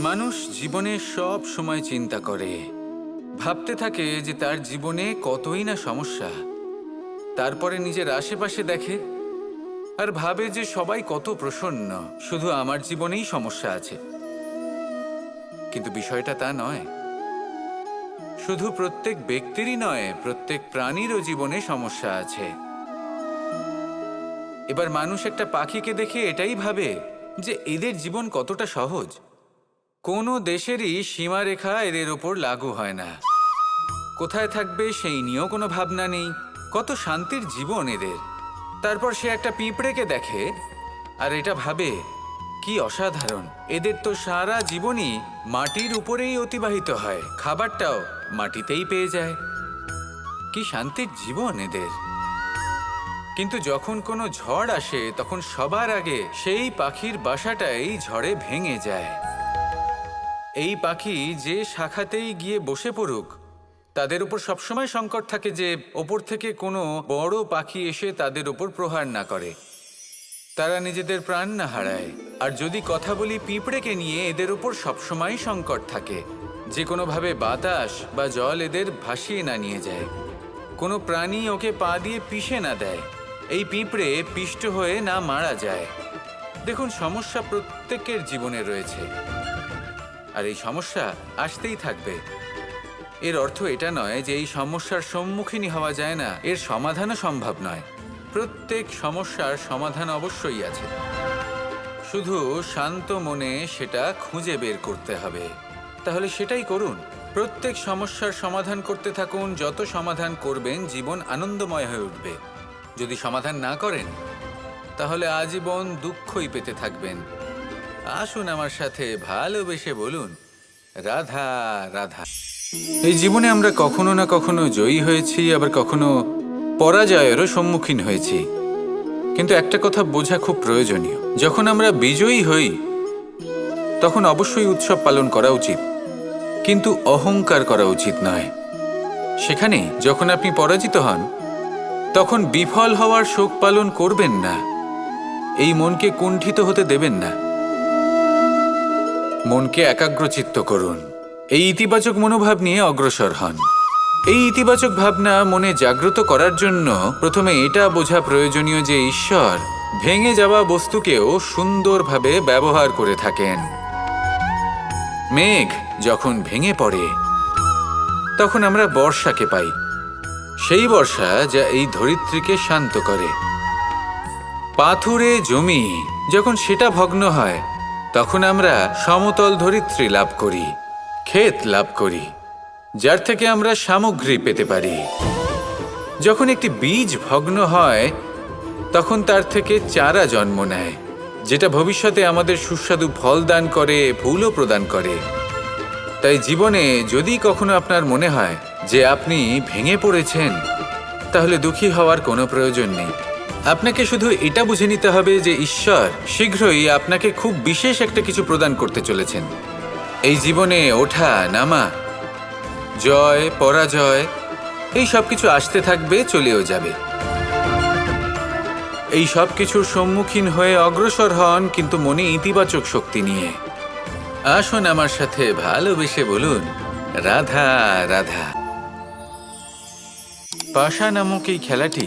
মানুষ জীবনে সব সময় চিন্তা করে। ভাবতে থাকে যে তার জীবনে কতই না সমস্যা। তারপরে নিজের আশেপাশে দেখে আর ভাবে যে সবাই কত প্রসন্ন, শুধু আমার জীবনেই সমস্যা আছে। কিন্তু বিষয়টা তা নয়। শুধু প্রত্যেক ব্যক্তিরই নয়, প্রত্যেক প্রাণীরও জীবনে সমস্যা আছে। এবার মানুষ একটা পাখিকে দেখে এটাই ভাবে যে এদের জীবন কতটা সহজ। কোনো দেশেরই সীমারেখা এদের ওপর লাগু হয় না। কোথায় থাকবে সেই নিয়েও কোনো ভাবনা নেই। কত শান্তির জীবন এদের। তারপর সে একটা পিঁপড়েকে দেখে, আর এটা ভাবে, কি অসাধারণ। এদের তো সারা জীবনই মাটির উপরেই অতিবাহিত হয়। খাবারটাও মাটিতেই পেয়ে যায়। কি শান্তির জীবন এদের। কিন্তু যখন কোনো ঝড় আসে, তখন সবার আগে সেই পাখির বাসাটাই ঝড়ে ভেঙে যায়। এই পাখি যে শাখাতেই গিয়ে বসে পড়ুক, তাদের উপর সবসময় সংকট থাকে যে ওপর থেকে কোনো বড় পাখি এসে তাদের উপর প্রহার না করে। তারা নিজেদের প্রাণ না হারায়। আর যদি কথা বলি পিঁপড়েকে নিয়ে, এদের উপর সবসময় সংকট থাকে। যে কোনোভাবে বাতাস বা জল এদের ভাসিয়ে না নিয়ে যায়। কোনো প্রাণী ওকে পা দিয়ে পিষে না দেয়। এই পিঁপড়ে পিষ্ট হয়ে না মারা যায়। দেখুন, সমস্যা প্রত্যেকের জীবনে রয়েছে। আর এই সমস্যা আসতেই থাকবে। এর অর্থ এটা নয় যে এই সমস্যার সম্মুখীনই হওয়া যায় না। এর সমাধানও সম্ভব নয়। প্রত্যেক সমস্যার সমাধান অবশ্যই আছে। শুধু শান্ত মনে সেটা খুঁজে বের করতে হবে। তাহলে সেটাই করুন। প্রত্যেক সমস্যার সমাধান করতে থাকুন। যত সমাধান করবেন, জীবন আনন্দময় হয়ে উঠবে। যদি সমাধান না করেন, তাহলে আজীবন দুঃখই পেতে থাকবেন। আসুন আমার সাথে ভালোবেসে বলুন, রাধা রাধা। এই জীবনে আমরা কখনো না কখনো জয়ী হয়েছি, আবার কখনো পরাজয়েরও সম্মুখীন হয়েছি। কিন্তু একটা কথা বোঝা খুব প্রয়োজনীয়। যখন আমরা বিজয়ী হই, তখন অবশ্যই উৎসব পালন করা উচিত। কিন্তু অহংকার করা উচিত নয়। সেখানে যখন আপনি পরাজিত হন, তখন বিফল হওয়ার শোক পালন করবেন না। এই মনকে কুণ্ঠিত হতে দেবেন না। মনকে একাগ্রচিত্ত করুন। এই ইতিবাচক মনোভাব নিয়ে অগ্রসর হন। এই ইতিবাচক ভাবনা মনে জাগ্রত করার জন্য প্রথমে এটা বোঝা প্রয়োজনীয় যে ঈশ্বর ভেঙে যাওয়া বস্তুকেও সুন্দরভাবে ব্যবহার করে থাকেন। মেঘ যখন ভেঙে পড়ে, তখন আমরা বর্ষাকে পাই। সেই বর্ষা যা এই ধরিত্রীকে শান্ত করে। পাথুরে জমি, যখন সেটা ভগ্ন হয় তখন আমরা সমতল ধরিত্রী লাভ করি, ক্ষেত লাভ করি, যার থেকে আমরা সামগ্রী পেতে পারি। যখন একটি বীজ ভগ্ন হয়, তখন তার থেকে চারা জন্ম নেয়, যেটা ভবিষ্যতে আমাদের সুস্বাদু ফল দান করে, ফুলও প্রদান করে। তাই জীবনে যদি কখনো আপনার মনে হয় যে আপনি ভেঙে পড়েছেন, তাহলে দুঃখী হওয়ার কোনো প্রয়োজন নেই। আপনাকে শুধু এটা বুঝে নিতে হবে যে ঈশ্বর শীঘ্রই আপনাকে খুব বিশেষ একটা কিছু প্রদান করতে চলেছেন। এই জীবনে ওঠা, নামা, জয়, পরাজয়, এই সব কিছু আসতে থাকবে, চলেও যাবে। এই সব কিছুর সম্মুখীন হয়ে অগ্রসর হন কিন্তু মনে ইতিবাচক শক্তি নিয়ে। আসুন আমার সাথে ভালোবেসে বলুন, রাধা রাধা। পাশা নামক এই খেলাটি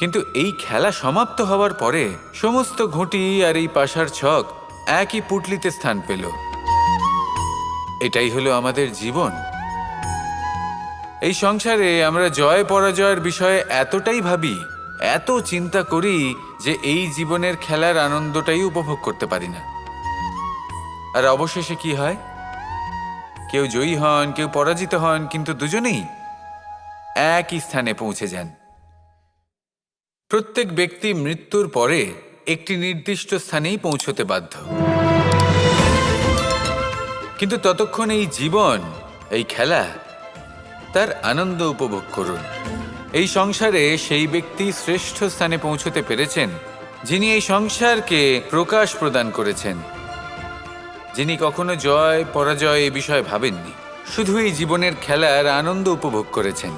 কিন্তু এই খেলা সমাপ্ত হওয়ার পরে সমস্ত ঘুঁটি আর এই পাশার ছক একই পুটলিতে স্থান পেল। এটাই হলো আমাদের জীবন। এই সংসারে আমরা জয় পরাজয়ের বিষয়ে এতটাই ভাবি, এত চিন্তা করি যে এই জীবনের খেলার আনন্দটাই উপভোগ করতে পারি না। আর অবশেষে কি হয়? কেউ জয়ী হন, কেউ পরাজিত হন, কিন্তু দুজনেই একই স্থানে পৌঁছে যান। প্রত্যেক ব্যক্তি মৃত্যুর পরে একটি নির্দিষ্ট স্থানেই পৌঁছতে বাধ্য। কিন্তু ততক্ষণ এই জীবন, এই খেলা, তার আনন্দ উপভোগ করুন। এই সংসারে সেই ব্যক্তি শ্রেষ্ঠ স্থানে পৌঁছতে পেরেছেন, যিনি এই সংসারকে প্রকাশ প্রদান করেছেন। যিনি কখনো জয়, পরাজয় এ বিষয়ে ভাবেননি, শুধু এই জীবনের খেলার আনন্দ উপভোগ করেছেন।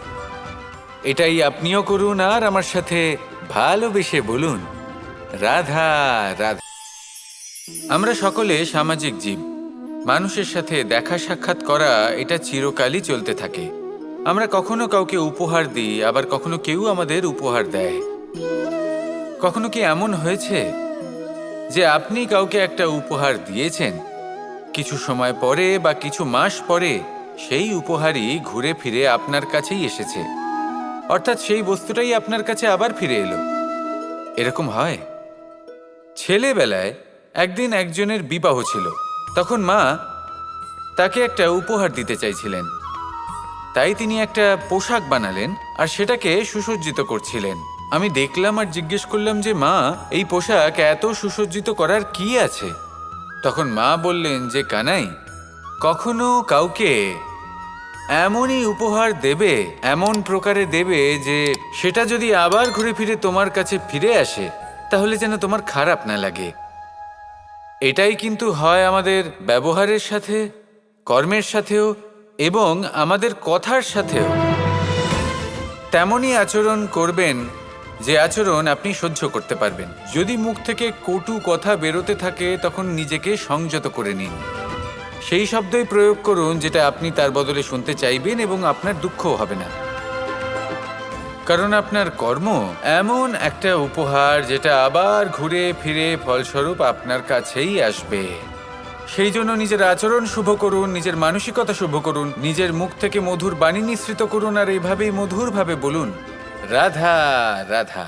এটাই আপনিও করুন আর আমার সাথে ভালোবেসে বলুন। রাধা রাধা। আমরা সকলে সামাজিক জীব। মানুষের সাথে দেখা সাক্ষাৎ করা এটা চিরকালই চলতে থাকে। আমরা কখনো কাউকে উপহার দিই, আবার কখনো কেউ আমাদের উপহার দেয়। কখনো কি এমন হয়েছে যে আপনি কাউকে একটা উপহার দিয়েছেন? কিছু সময় পরে বা কিছু মাস পরে সেই উপহারই ঘুরে ফিরে আপনার কাছেই এসেছে। অর্থাৎ সেই বস্তুটাই আপনার কাছে আবার ফিরে এলো। এরকম হয়? ছেলেবেলায় একদিন একজনের বিবাহ ছিল। তখন মা তাকে একটা উপহার দিতে চাইছিলেন। তাই তিনি একটা পোশাক বানালেন আর সেটাকে সুসজ্জিত করছিলেন। আমি দেখলাম আর জিজ্ঞেস করলাম যে, মা, এই পোশাক এত সুসজ্জিত করার কি আছে? তখন মা বললেন যে, কানাই, কখনো কাউকে এমনই উপহার দেবে, এমন প্রকারে দেবে যে সেটা যদি আবার ঘুরে ফিরে তোমার কাছে ফিরে আসে, তাহলে যেন তোমার খারাপ না লাগে। এটাই কিন্তু হয় আমাদের ব্যবহারের সাথে, কর্মের সাথেও এবং আমাদের কথার সাথেও। তেমনই আচরণ করবেন যে আচরণ আপনি সহ্য করতে পারবেন। যদি মুখ থেকে কটু কথা বেরোতে থাকে, তখন নিজেকে সংযত করে নিন। সেই শব্দই প্রয়োগ করুন যেটা আপনি তার বদলে শুনতে চাইবেন এবং আপনার দুঃখও হবে না। কারণ আপনার কর্ম এমন একটা উপহার যেটা আবার ঘুরে ফিরে ফলস্বরূপ আপনার কাছেই আসবে। সেই জন্য নিজের আচরণ শুভ করুন, নিজের মানসিকতা শুভ করুন, নিজের মুখ থেকে মধুর বাণী নিঃসৃত করুন আর এইভাবেই মধুরভাবে বলুন, রাধা রাধা।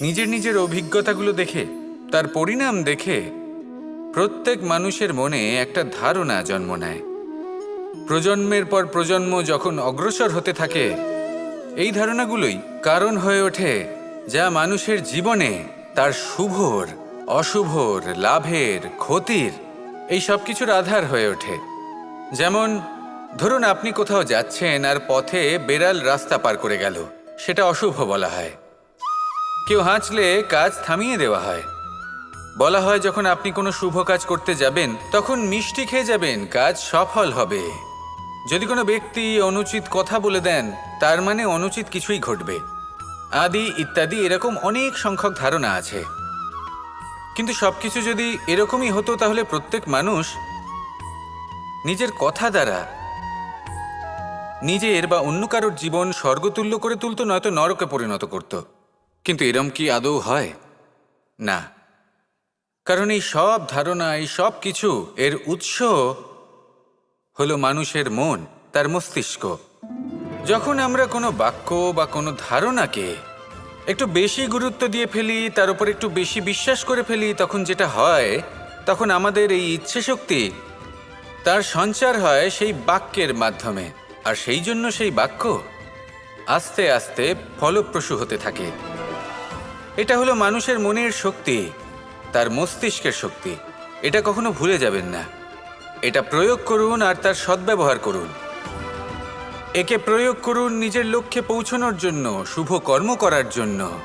নিজের নিজের অভিজ্ঞতাগুলো দেখে, তার পরিণাম দেখে প্রত্যেক মানুষের মনে একটা ধারণা জন্ম নেয়। প্রজন্মের পর প্রজন্ম যখন অগ্রসর হতে থাকে, এই ধারণাগুলোই কারণ হয়ে ওঠে যা মানুষের জীবনে তার শুভর, অশুভর, লাভের, ক্ষতির এই সব কিছুর আধার হয়ে ওঠে। যেমন, ধরুন আপনি কোথাও যাচ্ছেন আর পথে বেড়াল রাস্তা পার করে গেল, সেটা অশুভ বলা হয়। কেউ হাঁচলে কাজ থামিয়ে দেওয়া হয়। বলা হয়, যখন আপনি কোনো শুভ কাজ করতে যাবেন, তখন মিষ্টি খেয়ে যাবেন, কাজ সফল হবে। যদি কোনো ব্যক্তি অনুচিত কথা বলে দেন, তার মানে অনুচিত কিছুই ঘটবে। আদি, ইত্যাদি, এরকম অনেক সংখ্যক ধারণা আছে। কিন্তু সবকিছু যদি এরকমই হতো, তাহলে প্রত্যেক মানুষ নিজের কথা দ্বারা নিজের বা অন্য কারোর জীবন স্বর্গতুল্য করে তুলতো, নয়তো নরকে পরিণত করত। কিন্তু এরম কি আদৌ হয়? না। কারণ এই সব ধারণা, এই সব কিছু এর উৎস হলো মানুষের মন, তার মস্তিষ্ক। যখন আমরা কোনো বাক্য বা কোনো ধারণাকে একটু বেশি গুরুত্ব দিয়ে ফেলি, তার উপর একটু বেশি বিশ্বাস করে ফেলি, তখন যেটা হয়, তখন আমাদের এই ইচ্ছে শক্তি তার সঞ্চার হয় সেই বাক্যের মাধ্যমে। আর সেই জন্য সেই বাক্য আস্তে আস্তে ফলপ্রসূ হতে থাকে। এটা হলো মানুষের মনের শক্তি। তার মস্তিষ্কের শক্তি। এটা কখনো ভুলে যাবেন না। এটা প্রয়োগ করুন আর তার সদ্ব্যবহার করুন। একে প্রয়োগ করুন নিজের লক্ষ্যে পৌঁছানোর জন্য, শুভ কর্ম করার জন্য।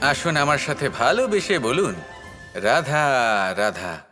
আসুন আমার সাথে ভালোবেসে বলুন, রাধা রাধা।